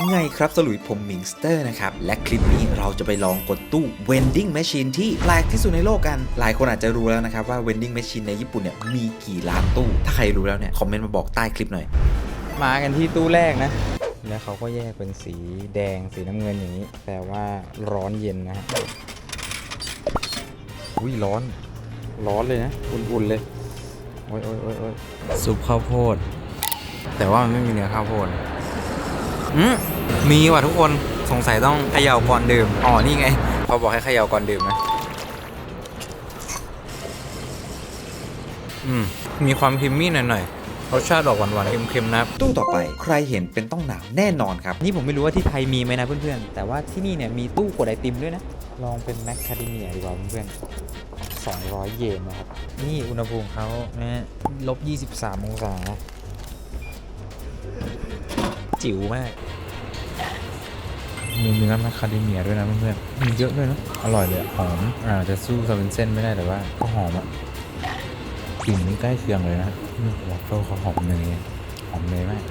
ไงครับสลุยผมมิงสเตอร์นะครับ และคลิปนี้เราจะไปลองกดตู้ vending machine ที่แปลกที่สุดในโลกกัน หลายคนอาจจะรู้แล้วนะครับว่า vending machine ในญี่ปุ่นเนี่ยมีกี่ล้านตู้ ถ้าใครรู้แล้วเนี่ย คอมเมนต์มาบอกใต้คลิปหน่อย มากันที่ตู้แรกนะ แล้วเขาก็แยกเป็นสีแดงสีน้ำเงินอย่างนี้ แปลว่าร้อนเย็นนะฮะอุ้ยร้อน ร้อนเลยนะ อุ่นๆเลยโอ้ยโอ้ยโอ้ยโอ้ยซุปข้าวโพด แต่ว่ามันไม่มีเนื้อข้าวโพดอื มีว่ะทุกคนสงสัยต้องเขย่าก่อนดื่ม อ๋อ นี่ไงเขาบอกให้เขย่าก่อนดื่มนะ อืม มีความครีมมี่หน่อยๆรสชาติออกหวานๆเค็มๆนะตู้ต่อไปใครเห็นเป็นต้องหนาวแน่นอนครับ นี่ผมไม่รู้ว่าที่ไทยมีไหมนะเพื่อนๆ แต่ว่าที่นี่เนี่ยมีตู้กดไอติมด้วยนะ ลองเป็นแมคคาเดเมียดีกว่าเพื่อนๆ200 เยนนะครับ นี่อุณหภูมิเขานะลบ 23 องศา จิ๋วมาก มีเนื้อมาคาเดเมียด้วยนะเพื่อนๆมีเยอะด้วยนะอร่อยเลยหอมอ่าจะสู้ซาเวนเส้นไม่ได้แต่ว่าก็หอมอะกลิ่นนี่ใกล้เคียงเลยนะอืมวอฟเฟิลเขาหอมเนยหอมเนยมาก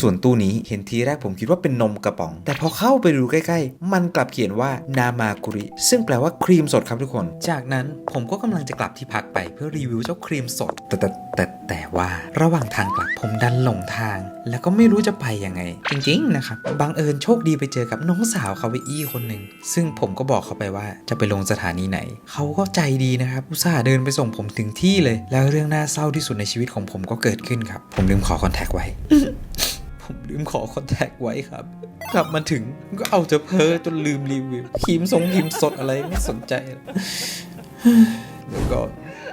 ส่วนตู้นี้เห็นทีแรกผมคิดว่าเป็นนมกระป๋อง แต่พอเข้าไปดูใกล้ ๆ มันกลับเขียนว่านามากุริ ซึ่งแปลว่าครีมสดครับทุกคน จากนั้นผมก็กำลังจะกลับที่พักไปเพื่อรีวิวเจ้าครีมสด แต่แต่แต่แต่ว่าระหว่างทางกลับผมดันหลงทาง แล้วก็ไม่รู้จะไปยังไง จริง ๆ นะครับบังเอิญโชคดีไปเจอกับน้องสาวคาวาอี้คนหนึ่งซึ่งผมก็บอกเขาไปว่าจะไปลงสถานีไหน เขาก็ใจดีนะครับอุตส่าห์เดินไปส่งผมถึงที่เลย แล้วเรื่องน่าเศร้าที่สุดในชีวิตของผมก็เกิดขึ้นครับ ผมลืมขอคอนแทคไว้ ลืมขอคอนแทคไว้ครับ กลับมาถึงก็เอาจะเพ้อจนลืมรีวิวครีมทรงครีมสดอะไรไม่สนใจ แล้วก็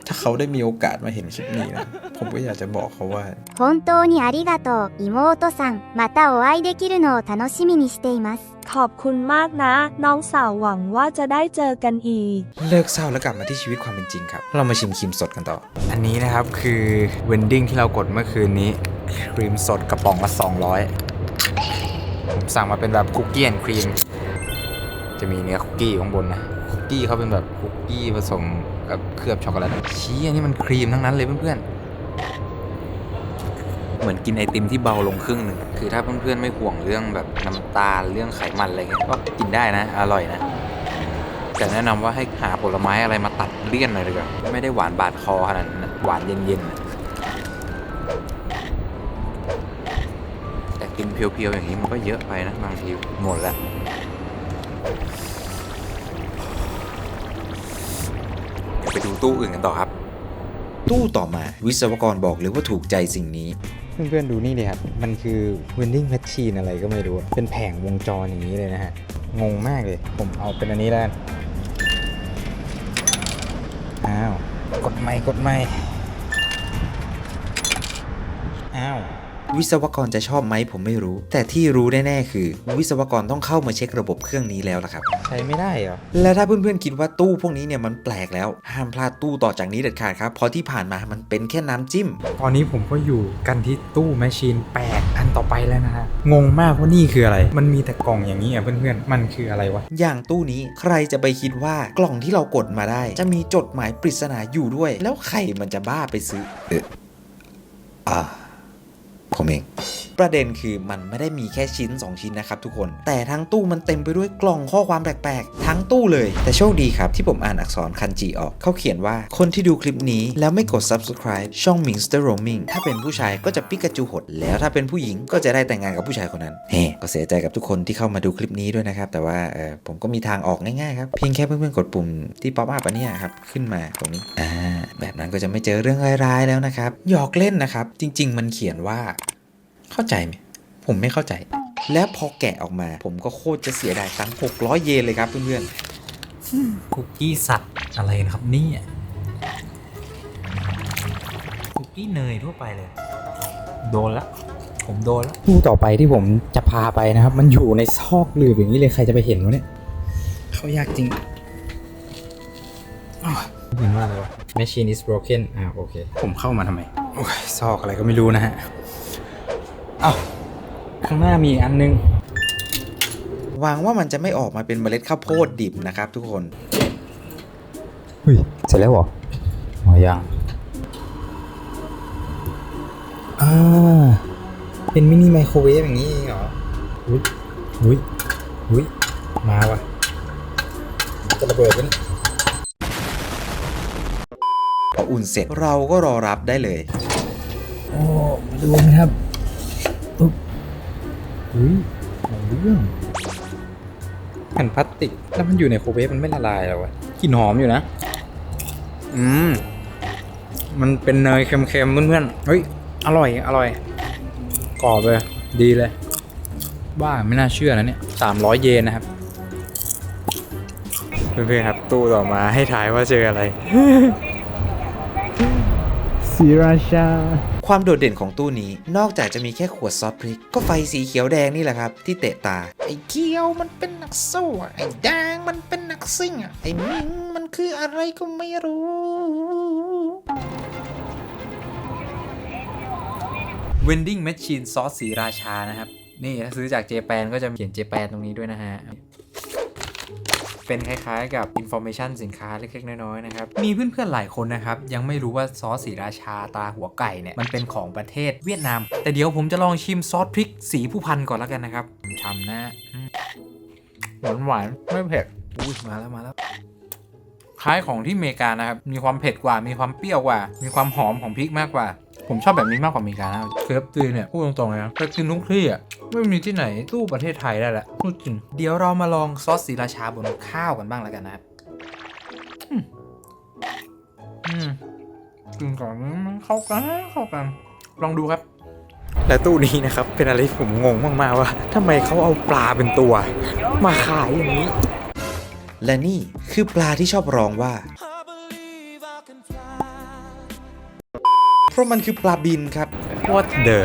ถ้าเขาได้มีโอกาสมาเห็นคลิปนี้นะ ผมก็อยากจะบอกเขาว่า 本当にありがとう妹さんまたお会いできるのを楽しみにしています ขอบคุณมากนะ น้องสาวหวังว่าจะได้เจอกันอีก เลิกเศร้าแล้วกลับมาที่ชีวิตความเป็นจริงครับ เรามาชิมครีมสดกันต่อ อันนี้นะครับคือเวนดิ้งที่เรากดเมื่อคืนนี้ ครีมสดกระป๋องละ200 ผมสั่งมาเป็นแบบคุกกี้แอนครีม จะมีเนื้อคุกกี้ข้างบนนะ คุกกี้เขาเป็นแบบคุกกี้ผสมกับเคลือบช็อกโกแลตชี้อันนี้มันครีมทั้งนั้นเลยเพื่อนๆ เหมือนกินไอติมที่เบาลงครึ่งหนึ่ง คือถ้าเพื่อนๆไม่ห่วงเรื่องแบบน้ำตาลเรื่องไขมันอะไรเงี้ย ก็กินได้นะ อร่อยนะแต่แนะนำว่าให้หาผลไม้อะไรมาตัดเลี่ยนหน่อยดีกว่าไม่ได้หวานบาดคอขนาดนั้นหวานเย็นๆ เพียวๆอย่างนี้มันก็เยอะไปนะบางทีหมดแล้วเดี๋ยวไปดูตู้อื่นกันต่อครับ ตู้ต่อมาวิศวกรบอกเลยว่าถูกใจสิ่งนี้เพื่อนๆดูนี่เลยครับ มันคือ vending machine อะไรก็ไม่รู้อะเป็นแผงวงจรอย่างนี้เลยนะฮะ งงมากเลย ผมเอาเป็นอันนี้แล้วกันอ้าว กดไม่กดไม่อ้าว วิศวกรจะชอบไหมผมไม่รู้ แต่ที่รู้แน่ๆคือ วิศวกรต้องเข้ามาเช็คระบบเครื่องนี้แล้วล่ะครับ ใช้ไม่ได้เหรอ และถ้าเพื่อนๆคิดว่าตู้พวกนี้เนี่ยมันแปลกแล้ว ห้ามพลาดตู้ต่อจากนี้เด็ดขาดครับเพราะที่ผ่านมามันเป็นแค่น้ำจิ้ม ตอนนี้ผมก็อยู่กันที่ตู้แมชชีนแปลกอันต่อไปแล้วนะฮะ งงมากว่านี่คืออะไร มันมีแต่กล่องอย่างนี้อะเพื่อนๆ มันคืออะไรวะ อย่างตู้นี้ใครจะไปคิดว่ากล่องที่เรากดมาได้ จะมีจดหมายปริศนาอยู่ด้วย แล้วใครมันจะบ้าไปซื้อเอออ่า ผมเอง ประเด็นคือมันไม่ได้มีแค่ชิ้น 2 ชิ้นนะครับทุกคน แต่ทั้งตู้มันเต็มไปด้วยกล่องข้อความแปลกๆ ทั้งตู้เลย แต่โชคดีครับที่ผมอ่านอักษรคันจีออก เขาเขียนว่าคนที่ดูคลิปนี้แล้วไม่กด subscribe ช่อง Mingster Roaming ถ้าเป็นผู้ชายก็จะปิกาจูหด แล้วถ้าเป็นผู้หญิงก็จะได้แต่งงานกับผู้ชายคนนั้น เฮ้ก็เสียใจกับทุกคนที่เข้ามาดูคลิปนี้ด้วยนะครับ แต่ว่าเออผมก็มีทางออกง่ายๆครับ เพียงแค่เพื่อนๆกดปุ่มที่ป๊อปอัพอันนี้ครับขึ้นมาตรงนี้ อ่าแบ นั้นก็จะไม่เจอเรื่องร้ายๆแล้วนะครับ หยอกเล่นนะครับ จริง ๆ มันเขียนว่า เข้าใจไหมผมไม่เข้าใจ แล้วพอแกะออกมา ผมก็โคตรจะเสียดายตังค์600เยนเลยครับเพื่อนคุกกี้สัตว์อะไรนะครับเนี่ยคุกกี้เนยทั่วไปเลย โดนละผมโดนละตู้ต่อไปที่ผมจะพาไปนะครับ มันอยู่ในซอกหลืบอย่างนี้เลยใครจะไปเห็นวะเนี่ยเขายากจริงอ้าวเห็นว่าอะไรวะ machine is broken อ่าโอเค ผมเข้ามาทำไม โอ้ยซอกอะไรก็ไม่รู้นะฮะอ้าวข้างหน้ามีอีกอันนึงๆหวังว่ามันจะไม่ออกมาเป็นเมล็ดข้าวโพดดิบนะครับทุกคน เฮ้ย เสร็จแล้วเหรออ๋อยังอ่าเป็นมินิไมโครเวฟอย่างนี้เองเหรอ อุ้ยอุ้ยอุ้ยมาว่ะจะระเบิดกัน พออุ่นเสร็จเราก็รอรับได้เลย โอ้มาดูนะครับอุ๊บอุ้ยของเรื่องแผ่นพลาสติกแล้วมันอยู่ในโครเวฟมันไม่ละลายหรอวะกลิ่นหอมอยู่นะ อืม มันเป็นเนยเค็มๆเพื่อนๆเฮ้ย อร่อย อร่อย กรอบเลย ดีเลย บ้าไม่น่าเชื่อนะเนี่ยสามร้อยเยนนะครับ เพื่อนๆครับ ตู้ต่อมาให้ถ่ายว่าเจออะไร สีราชา ความโดดเด่นของตู้นี้ นอกจากจะมีแค่ขวดซอสพริก ก็ไฟสีเขียวแดงนี่แหละครับ ที่เตะตา ไอ้เขียวมันเป็นนักสู้อะไอ้แดงมันเป็นนักซิ่งอะไอ้มิงมันคืออะไรก็ไม่รู้ Vending Machine ซอสสีราชานะครับ นี่ถ้าซื้อจากเจแปนก็จะเขียนเจแปนตรงนี้ด้วยนะฮะ เป็นคล้ายๆกับ Information สินค้าเล็กๆ น้อยๆนะครับ มีเพื่อนๆหลายคนนะครับ ยังไม่รู้ว่าซอสสีราชาตาหัวไก่เนี่ย มันเป็นของประเทศเวียดนาม แต่เดี๋ยวผมจะลองชิมซอสพริกสีผู้พันก่อนแล้วกันนะครับผมทำนะหวานหวานๆไม่เผ็ดอุ้ยมาแล้วมาแล้วคล้ายของที่อเมริกานะครับ มีความเผ็ดกว่า มีความเปรี้ยวกว่า มีความหอมของพริกมากกว่า ผมชอบแบบนี้มากกว่าอเมริกานะเคฟซีเนี่ยพูดตรงๆเลยนะไปกินทุกที่อะไม่มีที่ไหนสู้ประเทศไทยได้แหละพูดจริงเดี๋ยวเรามาลองซอสสีราชาบนข้าวกันบ้างแล้วกันนะครับอืมอืมกินก่อนมันเข้ากันเข้ากัน ลองดูครับ และตู้นี้นะครับ เป็นอะไรที่ผมงงมากๆว่าทำไมเขาเอาปลาเป็นตัว มาขายอย่างนี้ และนี่คือปลาที่ชอบร้องว่า ราะมันคือปลาบินครับ What the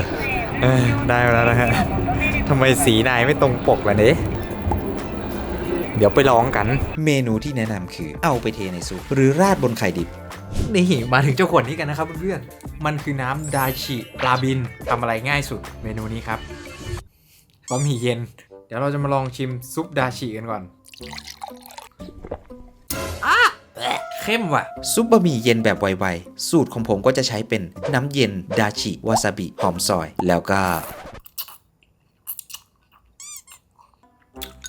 เออได้มาแล้วนะฮะทำไมสีนายไม่ตรงปกล่ะเนี่ยเดี๋ยวไปลองกัน เมนูที่แนะนำคือเอาไปเทในซุปหรือราดบนไข่ดิบนี่มาถึงเจ้าขวดนี้กันนะครับเพื่อนๆ มันคือน้ำดาชิปลาบินทำอะไรง่ายสุดเมนูนี้ครับบะหมี่เย็น เดี๋ยวเราจะมาลองชิมซุปดาชิกันก่อนอะ เข้มว่ะ ซุปบะหมี่เย็นแบบไวๆ สูตรของผมก็จะใช้เป็นน้ำเย็น ดาชิ วาซาบิ หอมซอย แล้วก็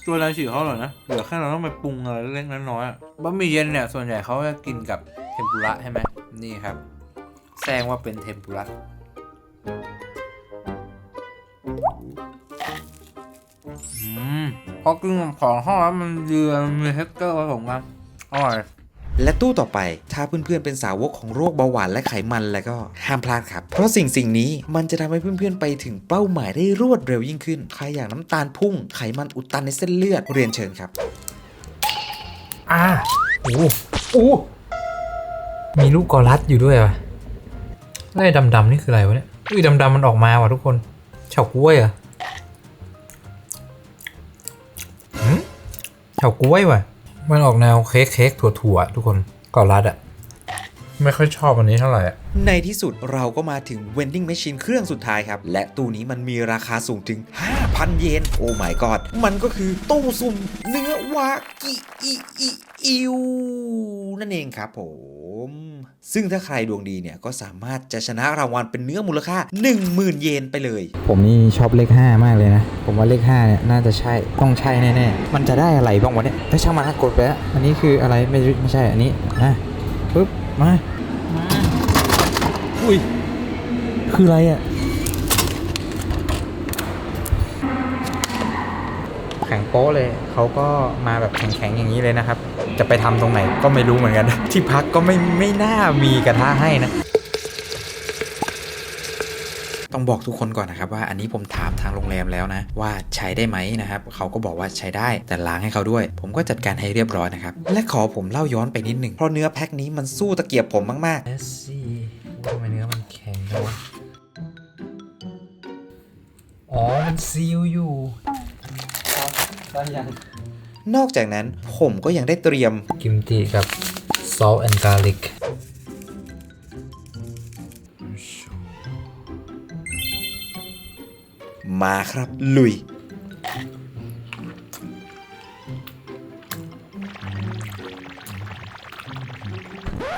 ตัวดาชิเขาเหรอนะ เหลือแค่เราต้องไปปรุงอะไรเล็กๆน้อยๆอะบะหมี่เย็นเนี่ย ส่วนใหญ่เขาจะกินกับเทมปุระใช่ไหมนี่ครับแซงว่าเป็นเทมปุระอืมพอกินกับของทอดแล้วมันเยือมีเท็กเจอร์ผสมกันอร่อย และตู้ต่อไป ถ้าเพื่อนๆเป็นสาวกของโรคเบาหวานและไขมันแล้วก็ห้ามพลาดครับ เพราะสิ่งสิ่งนี้มันจะทำให้เพื่อนๆไปถึงเป้าหมายได้รวดเร็วยิ่งขึ้น ใครอยากน้ำตาลพุ่ง ไขมันอุดตันในเส้นเลือด เรียนเชิญครับ อ่าโอ้โอ้มีลูกกอรัสอยู่ด้วยอะไล่ดำๆนี่คืออะไรวะเนี่ย อุ้ยดำๆมันออกมาว่ะทุกคนเฉาก้วยเหรอะหืมเฉาก้วยว่ะ มันออกแนวเค้กเค้กถั่วๆทุกคนกอรัดอะไม่ค่อยชอบอันนี้เท่าไหร่อะในที่สุดเราก็มาถึง vending machine เครื่องสุดท้ายครับ และตู้นี้มันมีราคาสูงถึง 5,000 เยน โอ้ my god มันก็คือตู้สุ่มเนื้อวากิอิอิอิวนั่นเองครับผม ซึ่งถ้าใครดวงดีเนี่ยก็สามารถจะชนะรางวัลเป็นเนื้อมูลค่า 10,000 เยนไปเลย ผมนี่ชอบเลข 5 มากเลยนะ ผมว่าเลข5เนี่ยน่าจะใช่ต้องใช่แน่ๆ มันจะได้อะไรบ้างวะเนี่ยเอ้ยช่างมันนะกดไปแล้วอันนี้คืออะไรไม่ไม่ใช่อันนี้อะปึ๊บมามาอุ้ยคืออะไรอะแข็งโป๊ะเลยเขาก็มาแบบแข็งๆอย่างนี้เลยนะครับ จะไปทำตรงไหนก็ไม่รู้เหมือนกัน ที่พักก็ไม่ไม่น่ามีกระทะให้นะต้องบอกทุกคนก่อนนะครับว่าอันนี้ผมถามทางโรงแรมแล้วนะ ว่าใช้ได้ไหมนะครับเขาก็บอกว่าใช้ได้แต่ล้างให้เขาด้วย ผมก็จัดการให้เรียบร้อยนะครับ และขอผมเล่าย้อนไปนิดหนึ่งเพราะเนื้อแพ็คนี้มันสู้ตะเกียบผมมากเอสซี่ทำไมเนื้อมันแข็งจังวะอ๋อมันซีลอยู่ได้ยังๆ นอกจากนั้นผมก็ยังได้เตรียมกิมจิกับ salt and garlic มาครับ ลุย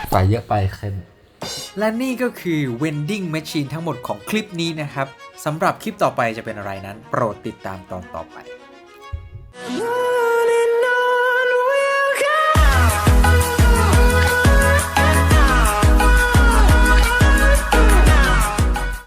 ใส่เยอะไปเค็มและนี่ก็คือ vending machine ทั้งหมดของคลิปนี้นะครับสำหรับคลิปต่อไปจะเป็นอะไรนั้น โปรดติดตามตอนต่อไป No